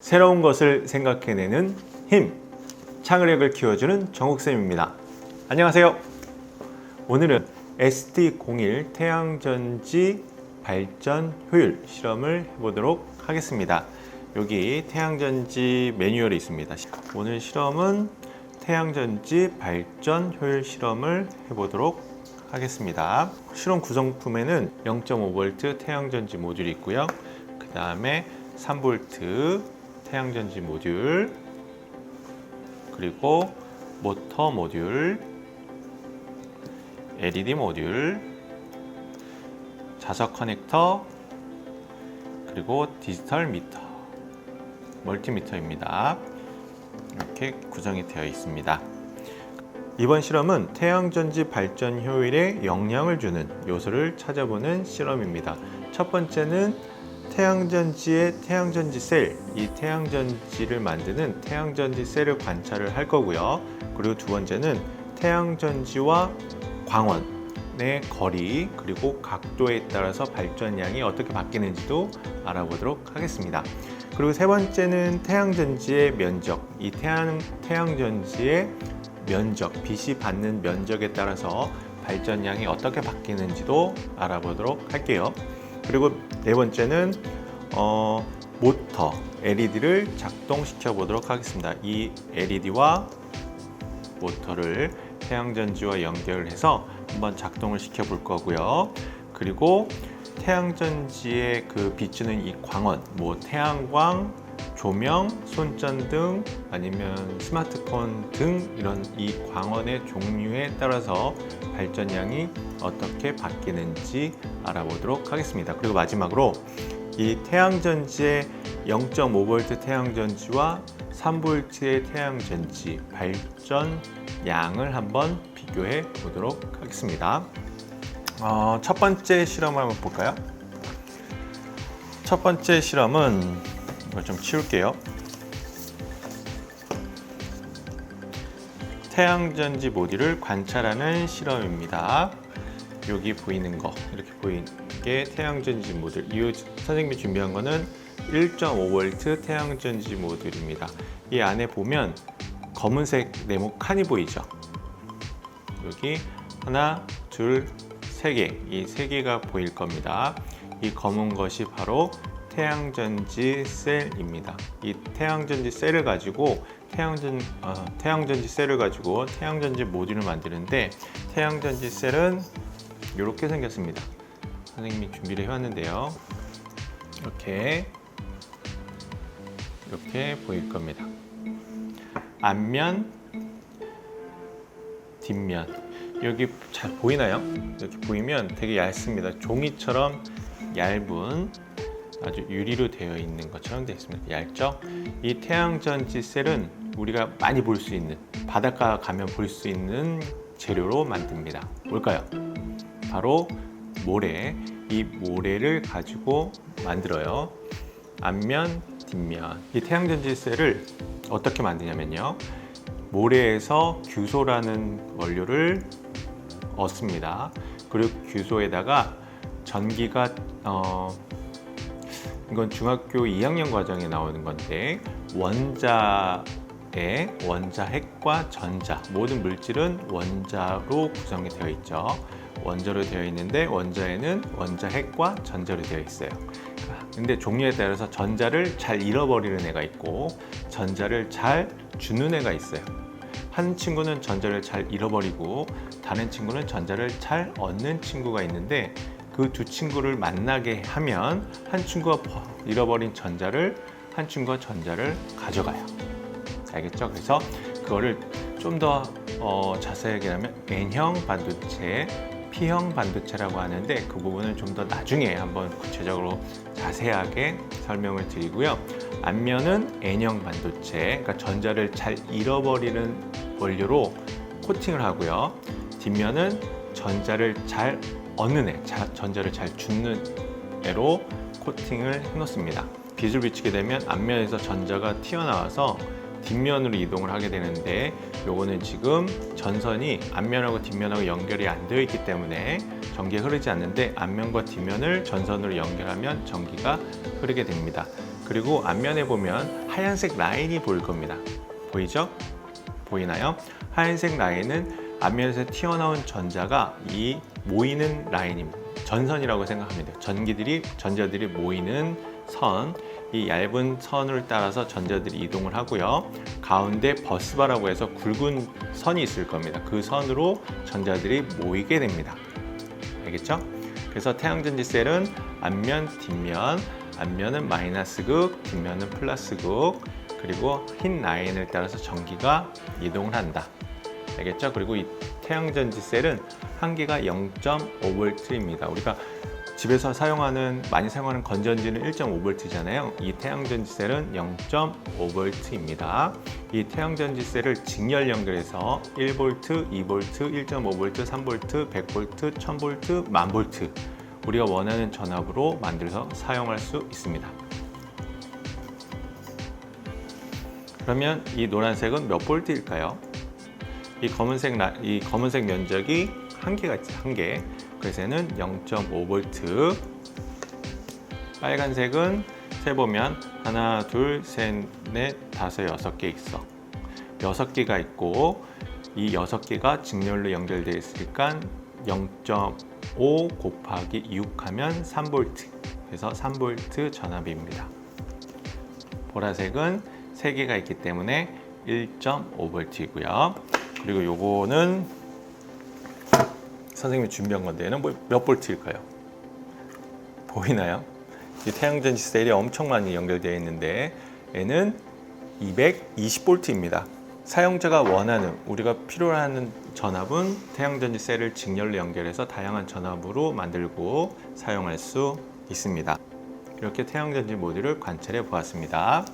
새로운 것을 생각해내는 힘, 창의력을 키워주는 정욱쌤입니다. 안녕하세요. 오늘은 ST01 태양전지 발전 효율 실험을 해보도록 하겠습니다. 여기 태양전지 매뉴얼이 있습니다. 오늘 실험은 태양전지 발전 효율 실험을 해보도록 하겠습니다. 실험 구성품에는 0.5V 태양전지 모듈이 있고요. 그 다음에 3V 태양전지 모듈, 그리고 모터 모듈, LED 모듈, 자석 커넥터, 그리고 디지털 미터, 멀티미터입니다. 이렇게 구성이 되어 있습니다. 이번 실험은 태양전지 발전 효율에 영향을 주는 요소를 찾아보는 실험입니다. 첫 번째는 태양전지의 태양전지 셀, 이 태양전지를 만드는 태양전지 셀을 관찰을 할 거고요. 그리고 두 번째는 태양전지와 광원의 거리 그리고 각도에 따라서 발전량이 어떻게 바뀌는지도 알아보도록 하겠습니다. 그리고 세 번째는 태양전지의 면적, 이 태양, 태양전지의 면적, 빛이 받는 면적에 따라서 발전량이 어떻게 바뀌는지도 알아보도록 할게요. 그리고 네 번째는 어, 모터 LED를 작동시켜 보도록 하겠습니다. 이 LED와 모터를 태양전지와 연결해서 한번 작동을 시켜 볼 거고요. 그리고 태양전지에 그 비추는 이 광원, 뭐 태양광, 조명, 손전등 아니면 스마트폰 등 이런 이 광원의 종류에 따라서 발전량이 어떻게 바뀌는지 알아보도록 하겠습니다. 그리고 마지막으로 이 태양전지의 0.5V 태양전지와 3V의 태양전지 발전량을 한번 비교해 보도록 하겠습니다. 어, 첫 번째 실험을 한번 볼까요? 첫 번째 실험은 이걸 좀 치울게요. 태양전지 모듈을 관찰하는 실험입니다. 여기 보이는 거 이렇게 보이는 게 태양전지 모듈. 이 선생님이 준비한 거는 1.5V 태양전지 모듈입니다. 이 안에 보면 검은색 네모 칸이 보이죠? 여기 하나, 둘, 세 개. 이 세 개가 보일 겁니다. 이 검은 것이 바로 태양전지 셀입니다. 이 태양전지 셀을 가지고 태양전 어, 태양전지 셀을 가지고 태양전지 모듈을 만드는데 태양전지 셀은 이렇게 생겼습니다. 선생님이 준비를 해왔는데요. 이렇게 이렇게 보일 겁니다. 앞면, 뒷면 여기 잘 보이나요? 이렇게 보이면 되게 얇습니다. 종이처럼 얇은 아주 유리로 되어 있는 것처럼 되어 있습니다. 얇죠? 이 태양전지 셀은 우리가 많이 볼 수 있는 바닷가 가면 볼 수 있는 재료로 만듭니다. 뭘까요? 바로 모래. 이 모래를 가지고 만들어요. 앞면, 뒷면. 이 태양전지 셀을 어떻게 만드냐면요. 모래에서 규소라는 원료를 얻습니다. 그리고 규소에다가 전기가 어, 이건 중학교 2학년 과정에 나오는 건데 원자의 원자 핵과 전자 모든 물질은 원자로 구성이 되어 있죠. 원자로 되어 있는데 원자에는 원자 핵과 전자로 되어 있어요. 근데 종류에 따라서 전자를 잘 잃어버리는 애가 있고 전자를 잘 주는 애가 있어요. 한 친구는 전자를 잘 잃어버리고 다른 친구는 전자를 잘 얻는 친구가 있는데 그 두 친구를 만나게 하면 한 친구가 잃어버린 전자를 한 친구가 전자를 가져가요. 알겠죠? 그래서 그거를 좀더 어, 자세하게 하면 N형 반도체, P형 반도체라고 하는데 그 부분은 좀더 나중에 한번 구체적으로 자세하게 설명을 드리고요. 앞면은 N형 반도체, 그러니까 전자를 잘 잃어버리는 원료로 코팅을 하고요. 뒷면은 전자를 잘 얻는 애, 자, 전자를 잘 주는 애로 코팅을 해놓습니다. 빛을 비추게 되면 앞면에서 전자가 튀어나와서 뒷면으로 이동을 하게 되는데 요거는 지금 전선이 앞면하고 뒷면하고 연결이 안 되어 있기 때문에 전기가 흐르지 않는데 앞면과 뒷면을 전선으로 연결하면 전기가 흐르게 됩니다. 그리고 앞면에 보면 하얀색 라인이 보일 겁니다. 보이죠? 보이나요? 하얀색 라인은 앞면에서 튀어나온 전자가 이 모이는 라인입니다. 전선이라고 생각하면 돼요. 전기들이 전자들이 모이는 선, 이 얇은 선을 따라서 전자들이 이동을 하고요. 가운데 버스바라고 해서 굵은 선이 있을 겁니다. 그 선으로 전자들이 모이게 됩니다. 알겠죠? 그래서 태양전지 셀은 앞면, 뒷면, 앞면은 마이너스 극, 뒷면은 플러스 극, 그리고 흰 라인을 따라서 전기가 이동을 한다. 알겠죠? 그리고 이 태양전지 셀은 한계가 0.5V입니다. 우리가 집에서 사용하는 많이 사용하는 건전지는 1.5V잖아요. 이 태양전지 셀은 0.5V입니다. 이 태양전지 셀을 직렬 연결해서 1V, 2V, 1.5V, 3V, 100V, 1000V, 1000V 우리가 원하는 전압으로 만들어서 사용할 수 있습니다. 그러면 이 노란색은 몇 볼트일까요? 이 검은색 라- 이 검은색 면적이 한 개가 있죠. 한 개. 그래서 얘는 0.5V. 빨간색은 세 보면 하나, 둘, 셋, 넷, 다섯, 여섯 개 있어. 여섯 개가 있고 이 여섯 개가 직렬로 연결되어 있으니까 0.5 곱하기 6 하면 3V. 그래서 3V 전압입니다. 보라색은 세 개가 있기 때문에 1.5V이고요. 그리고 요거는 선생님이 준비한 건데 얘는 뭐몇 볼트일까요? 보이나요? 이 태양전지 셀이 엄청 많이 연결되어 있는데 얘는 220볼트입니다. 사용자가 원하는 우리가 필요로 하는 전압은 태양전지 셀을 직렬로 연결해서 다양한 전압으로 만들고 사용할 수 있습니다. 이렇게 태양전지 모듈을 관찰해 보았습니다.